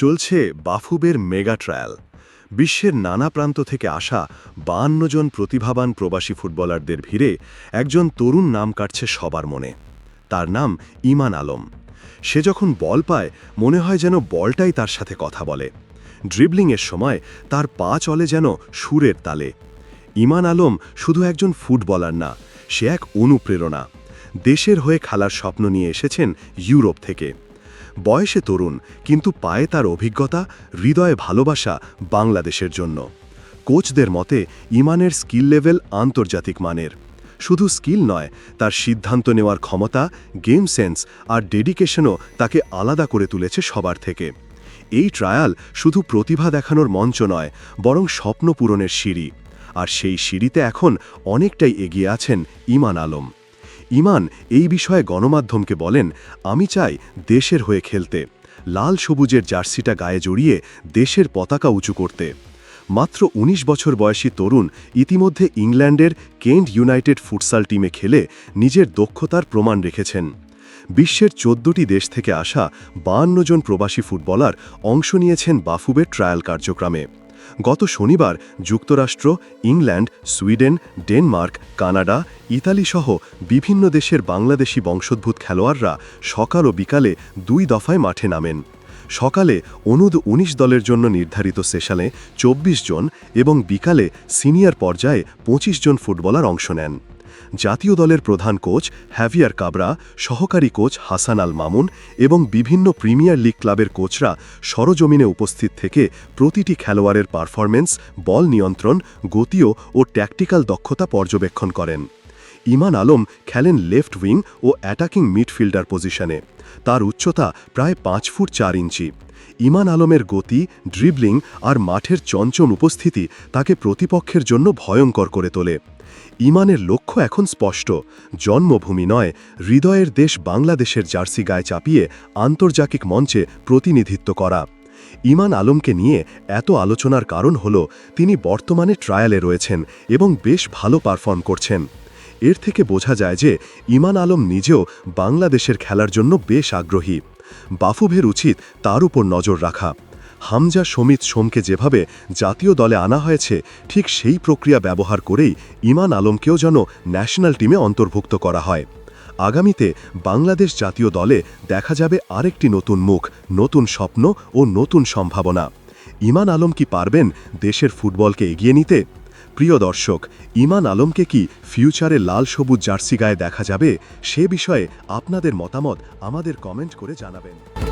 চলছে বাফুবের mega trial. বিশ্বের নানা প্রান্ত থেকে আসা বাহান্ন জন প্রতিভাবান প্রবাসী ফুটবলারদের ভিড়ে একজন তরুণ নাম কাটছে সবার মনে। তার নাম ইমান আলম। সে যখন বল পায়, মনে হয় যেন বলটাই তার সাথে কথা বলে। ড্রিবলিংয়ের সময় তার পা চলে যেন সুরের তালে। ইমান আলম শুধু একজন ফুটবলার না, সে এক অনুপ্রেরণা। দেশের হয়ে খেলার স্বপ্ন নিয়ে এসেছেন ইউরোপ থেকে। বয়সে তরুণ, কিন্তু পায়ে তার অভিজ্ঞতা, হৃদয়ে ভালোবাসা বাংলাদেশের জন্য। কোচদের মতে, ইমানের স্কিল লেভেল আন্তর্জাতিক মানের। শুধু স্কিল নয়, তার সিদ্ধান্ত নেওয়ার ক্ষমতা, গেম সেন্স আর ডেডিকেশনও তাকে আলাদা করে তুলেছে সবার থেকে। এই ট্রায়াল শুধু প্রতিভা দেখানোর মঞ্চ নয়, বরং স্বপ্ন পূরণের সিঁড়ি। আর সেই সিঁড়িতে এখন অনেকটাই এগিয়ে আছেন ইমান আলম। ইমান এই বিষয়ে গণমাধ্যমকে বলেন, আমি চাই দেশের হয়ে খেলতে। লাল সবুজের জার্সিটা গায়ে জড়িয়ে দেশের পতাকা উঁচু করতে। মাত্র ১৯ বছর বয়সী তরুণ ইতিমধ্যে ইংল্যান্ডের কেন্ট ইউনাইটেড ফুটসাল টিমে খেলে নিজের দক্ষতার প্রমাণ রেখেছেন। বিশ্বের চোদ্দটি দেশ থেকে আসা বাহান্ন জন প্রবাসী ফুটবলার অংশ নিয়েছেন বাফুবের ট্রায়াল কার্যক্রমে। গত শনিবার যুক্তরাষ্ট্র, England, Sweden, Denmark, Canada, Italy সহ বিভিন্ন দেশের বাংলাদেশি বংশোদ্ভূত খেলোয়াড়রা সকাল ও বিকালে দুই দফায় মাঠে নামেন। সকালে অনুদ ১৯ দলের জন্য নির্ধারিত সেশনে ২৪ জন এবং বিকালে সিনিয়র পর্যায়ে ২৫ জন ফুটবলার অংশ নেন। জাতীয় দলের প্রধান কোচ হ্যাভিয়ার কাবরা, সহকারী কোচ হাসান আল মামুন এবং বিভিন্ন প্রিমিয়ার লিগ ক্লাবের কোচরা সরজমিনে উপস্থিত থেকে প্রতিটি খেলোয়াড়ের পারফরমেন্স বল নিয়ন্ত্রণ গতীয় ও ট্যাকটিক্যাল দক্ষতা পর্যবেক্ষণ করেন। ইমান আলম খেলেন লেফট উইং ও অ্যাটাকিং মিডফিল্ডার পজিশনে। তার উচ্চতা প্রায় পাঁচ ফুট চার ইঞ্চি। ইমান আলমের গতি ড্রিবলিং আর মাঠের চঞ্চল উপস্থিতি তাকে প্রতিপক্ষের জন্য ভয়ঙ্কর করে তোলে। ইমানের লক্ষ্য এখন স্পষ্ট। জন্মভূমি নয়, হৃদয়ের দেশ বাংলাদেশের জার্সি গায়ে চাপিয়ে আন্তর্জাতিক মঞ্চে প্রতিনিধিত্ব করা। ইমান আলমকে নিয়ে এত আলোচনার কারণ হল, তিনি বর্তমানে ট্রায়ালে রয়েছেন এবং বেশ ভালো পারফর্ম করছেন। এর থেকে বোঝা যায় যে ইমান আলম নিজেও বাংলাদেশের খেলার জন্য বেশ আগ্রহী। বাফুভের উচিত তার উপর নজর রাখা। হামজা, সমিত, সোমকে যেভাবে জাতীয় দলে আনা হয়েছে, ঠিক সেই প্রক্রিয়া ব্যবহার করেই ইমান আলমকেও যেন ন্যাশনাল টিমে অন্তর্ভুক্ত করা হয়। আগামীতে বাংলাদেশ জাতীয় দলে দেখা যাবে আরেকটি নতুন মুখ, নতুন স্বপ্ন ও নতুন সম্ভাবনা। ইমান আলম কি পারবেন দেশের ফুটবলকে এগিয়ে নিতে? প্রিয় দর্শক, ইমান আলমকে কি ফিউচারে লাল সবুজ জার্সি গায়ে দেখা যাবে? সে বিষয়ে আপনাদের মতামত আমাদের কমেন্ট করে জানাবেন।